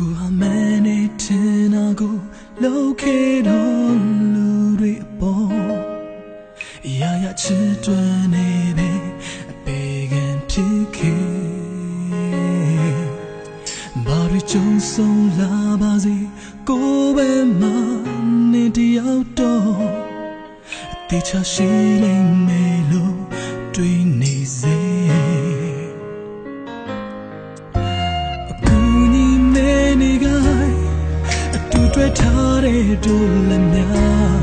ကိုဟာမန်နေတင်နာကိုလောက်ခဲ့တော့လူတွေအပေါ်ရာရာချစ်တွင်နေပဲအပေကန်ဖြစ်ခဲ့ဘာရီကြုံဆုံးလာပါစေကိုပဲမနေတယောက်တော့အသေးချရှိလိမ့်မယ်လို့တွေးနေစေ တဲ့ဒုလက်များ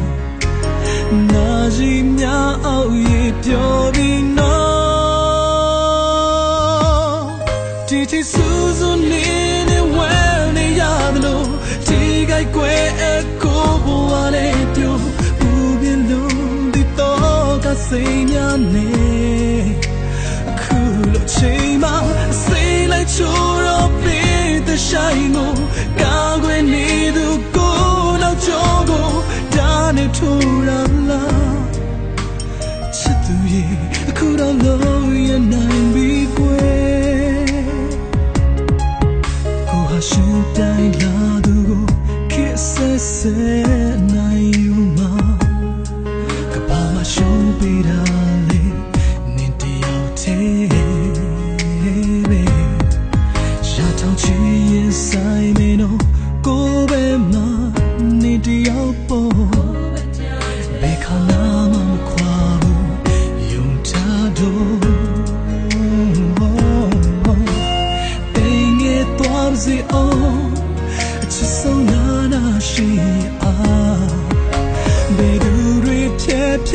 နာစီများအောင်ရပြောပြီးနော်ဒီချီစူးစူးနေနေဝဲနေရတယ်လို့ဒီကိုက်ွယ်အကိုဘဝလေးပြုဘူးပြလုံးဒီတော့ကစိတ်များနေအခုလိုချိန်မှာစိတ်လိုက်ချိုးတော့ပြီးတဲ့ဆိုင်ကိုကာ တော့လုံးရနိုင်ပြီကွယ်ကိုဟာရှိတိုင်းလာသူကို kiss ဆက်နိုင်